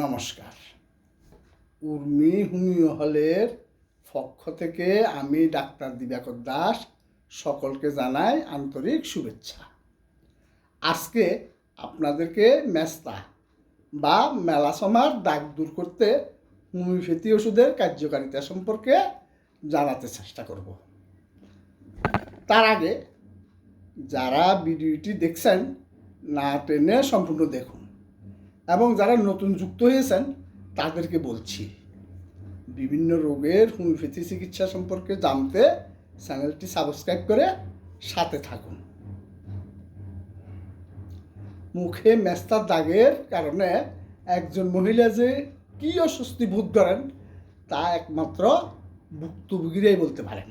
নমস্কার। উর্মি হোমিও হলের পক্ষ থেকে আমি ডাক্তার দিবাকর দাস সকলকে জানাই আন্তরিক শুভেচ্ছা। আজকে আপনাদেরকে মেস্তা বা মেলাসমার দাগ দূর করতে হোমিওপ্যাথি ওষুধের কার্যকারিতা সম্পর্কে জানাতে চেষ্টা করব। তার আগে যারা ভিডিওটি দেখছেন, না টেনে সম্পূর্ণ দেখুন। এবং যারা নতুন যুক্ত হয়েছেন, তাদেরকে বলছি, বিভিন্ন রোগের হোমিওপ্যাথি চিকিৎসা সম্পর্কে জানতে চ্যানেলটি সাবস্ক্রাইব করে সাথে থাকুন। মুখে মেস্তার দাগের কারণে একজন মহিলা যে কী অস্বস্তি বোধ করেন, তা একমাত্র ভুক্তভোগীরাই বলতে পারেন।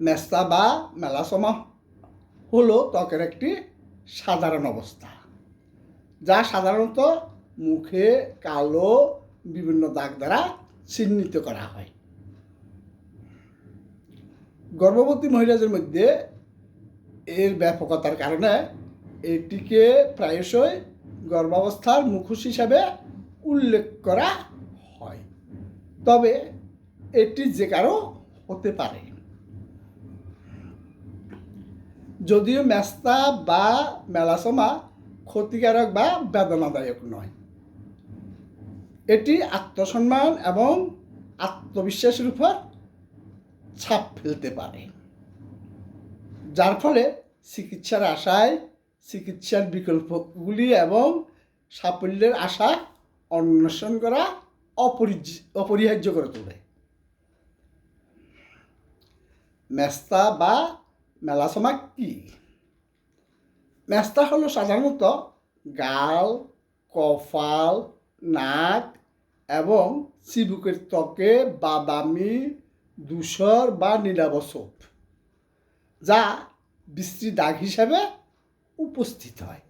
মেস্তা বা মেলাসমা হলো ত্বকের একটি সাধারণ অবস্থা। যা সাধারণত মুখে কালো বিভিন্ন দাগ দ্বারা চিহ্নিত করা হয়। গর্ভবতী মহিলাদের মধ্যে এর ব্যাপকতার কারণে এটিকে প্রায়শই গর্ভাবস্থার মুখোশ হিসাবে উল্লেখ করা হয়। তবে এটি যে কারও হতে পারে। যদিও মেস্তা বা মেলাসমা ক্ষতিকারক বা বেদনাদায়ক নয়। এটি আত্মসম্মান এবং আত্মবিশ্বাসের উপর ছাপ ফেলতে পারে। যার ফলে চিকিৎসার আশায় চিকিৎসার বিকল্পগুলি এবং সাফল্যের আশা অন্বেষণ করা অপরিহার্য করে তোলে। মেস্তা বা মেলাসমা কি? মেস্তা হলো সাধারণত গাল কপাল নাক এবং চিবুকের ত্বকে বা বাদামি, ধূসর বা নীলাবসোপ যা বিশ্রী দাগ হিসাবে উপস্থিত হয়।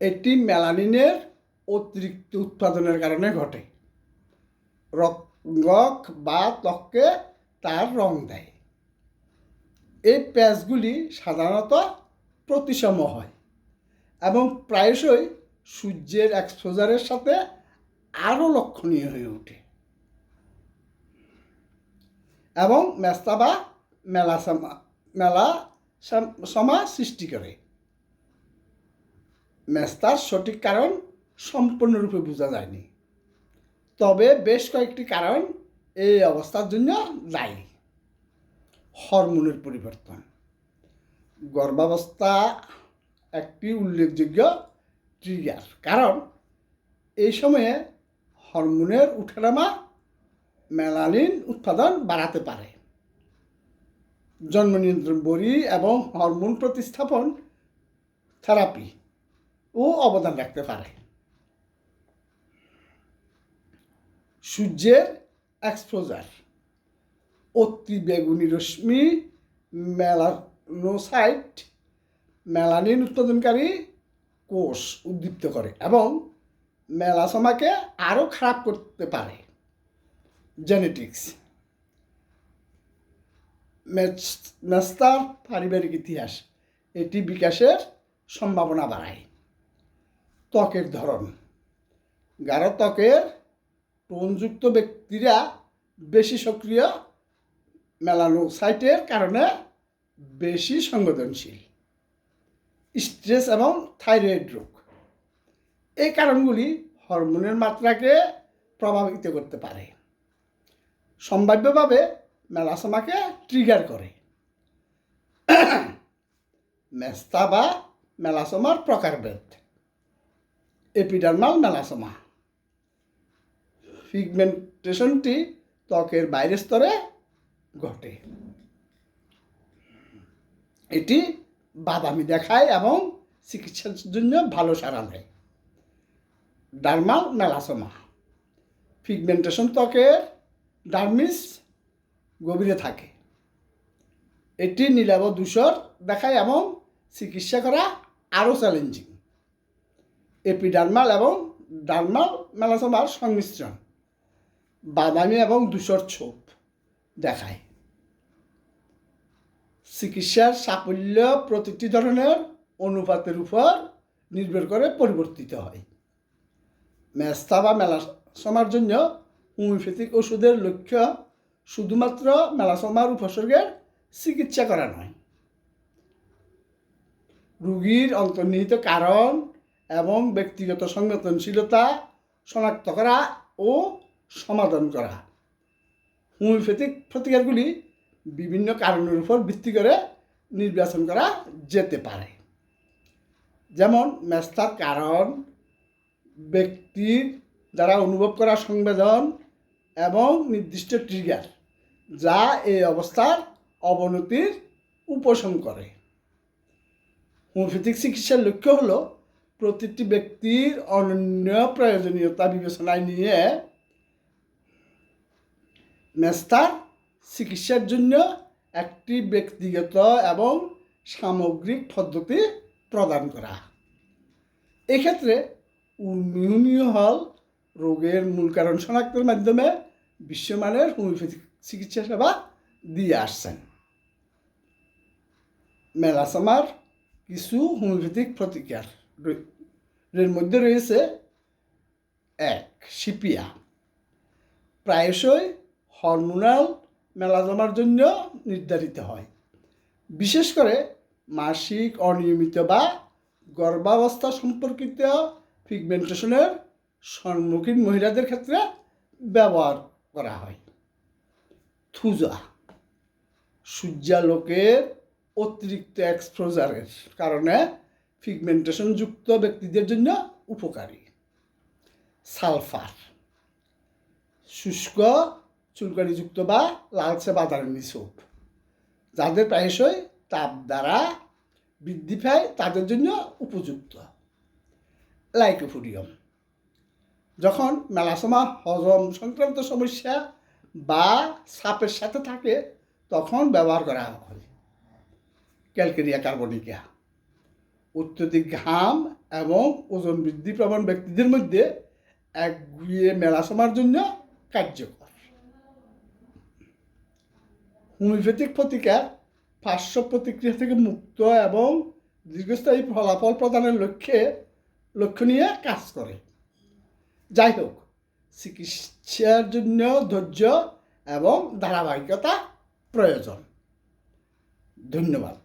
এটি মেলানিনের অতিরিক্ত উৎপাদনের কারণে ঘটে। রক বা ত্বককে তার রং দেয়। এই প্যাচগুলি সাধারণত প্রতিসম হয় এবং প্রায়শই সূর্যের এক্সপোজারের সাথে আরও লক্ষণীয় হয়ে ওঠে। এবং মেস্তা বা মেলা মেলা সমা সৃষ্টি করে। মেস্তার সঠিক কারণ সম্পূর্ণরূপে বোঝা যায়নি। তবে বেশ কয়েকটি কারণ এই অবস্থার জন্য দায়ী। হরমোনের পরিবর্তন। গর্ভাবস্থা একটি উল্লেখযোগ্য ট্রিগার কারণ এই সময়ে হরমোনের উঠানামা মেলালিন উৎপাদন বাড়াতে পারে। জন্ম নিয়ন্ত্রণ বড়ি এবং হরমোন প্রতিস্থাপন থেরাপি ও অবদান রাখতে পারে। সূর্যের এক্সপোজার অতি বেগুনি রশ্মি, মেলানোসাইট, মেলানিন উৎপাদনকারী কোষ উদ্দীপ্ত করে এবং মেলাসমাকে আরও খারাপ করতে পারে। জেনেটিক্স। মেস্তার পারিবারিক ইতিহাস, এটি বিকাশের সম্ভাবনা বাড়ায়। ত্বকের ধরন। গাঢ় ত্বকের টোনযুক্ত ব্যক্তিরা বেশি সক্রিয় মেলানোসাইটের কারণে বেশি সংবেদনশীল। স্ট্রেস এবং থাইরয়েড রোগ। এই কারণগুলি হরমোনের মাত্রাকে প্রভাবিত করতে পারে। সম্ভাব্যভাবে মেলাসমাকে ট্রিগার করে। মেস্তা বা মেলাসমার প্রকারভেদ। Epidermal melasma. পিগমেন্টেশনটি ত্বকের বাইরের স্তরে ঘটে। এটি বাদামি দেখায় এবং চিকিৎসার জন্য ভালো সারা দেয় ডার্মাল মেলাসমা পিগমেন্টেশন ত্বকের ডার্মিস গভীরে থাকে। এটি নীলাব দূষর দেখায় এবং চিকিৎসা করা আরও চ্যালেঞ্জিং। এপিডার্মাল এবং ডার্মাল মেলাসোমার সংমিশ্রণ বাদামি এবং ধূসর ছোপ দেখায়। চিকিৎসার সাফল্য প্রতিটি ধরনের অনুপাতের উপর নির্ভর করে পরিবর্তিত হয়। মেস্তা বা মেলাসমার জন্য হোমিওপ্যাথিক ওষুধের লক্ষ্য শুধুমাত্র মেলাসমার উপসর্গের চিকিৎসা করা নয়। রোগীর অন্তর্নিহিত কারণ এবং ব্যক্তিগত সংবেদনশীলতা শনাক্ত করা ও সমাধান করা। হোমিওপ্যাথিক প্রতিকারগুলি বিভিন্ন কারণের উপর ভিত্তি করে নির্বাচন করা যেতে পারে। যেমন মেস্তার কারণ, ব্যক্তির দ্বারা অনুভব করা সংবেদন এবং নির্দিষ্ট ট্রিগার যা এই অবস্থার অবনতির উপশম করে। হোমিওপ্যাথিক চিকিৎসার লক্ষ্য হল প্রতিটি ব্যক্তির অনন্য প্রয়োজনীয়তা বিবেচনায় নিয়ে মেস্তার চিকিৎসার জন্য একটি ব্যক্তিগত এবং সামগ্রিক পদ্ধতি প্রদান করা। এক্ষেত্রে উন্নয়নীয় হল রোগের মূল কারণ শনাক্তের মাধ্যমে বিশ্বমানের হোমিওপ্যাথিক চিকিৎসা সেবা দিয়ে আসছেন। মেলাসামার কিছু হোমিওপ্যাথিক প্রতিকার এর মধ্যে রয়েছে এক, সিপিয়া। প্রায়শই হরমোনাল মেলাজমার জন্য নির্ধারিত হয়। বিশেষ করে মাসিক, অনিয়মিত বা গর্ভাবস্থা সম্পর্কিত পিগমেন্টেশনের সম্মুখীন মহিলাদের ক্ষেত্রে ব্যবহার করা হয়। থুজা সূর্যালোকের অতিরিক্ত এক্সপোজারের কারণে পিগমেন্টেশনযুক্ত ব্যক্তিদের জন্য উপকারী। সালফার, শুষ্ক চুলকানিযুক্ত বা লালচে বাদামি সোপ যাদের প্রায়শই তাপ দ্বারা বৃদ্ধি পায়, তাদের জন্য উপযুক্ত। লাইকোফোডিয়াম যখন মেলাসমা হজম সংক্রান্ত সমস্যা বা সাপের সাথে থাকে, তখন ব্যবহার করা হয়। Calcarea carbonica. অত্যধিক ঘাম এবং ওজন বৃদ্ধি প্রবণ ব্যক্তিদের মধ্যে এক একগুয়ে মেলাসমার জন্য কার্যকর। হোমিওপ্যাথিক প্রতিকার পার্শ্ব প্রতিক্রিয়া থেকে মুক্ত এবং দীর্ঘস্থায়ী ফলাফল প্রদানের লক্ষ্যে লক্ষ্য নিয়ে কাজ করে। যাই হোক, চিকিৎসার জন্য ধৈর্য এবং ধারাবাহিকতা প্রয়োজন। ধন্যবাদ।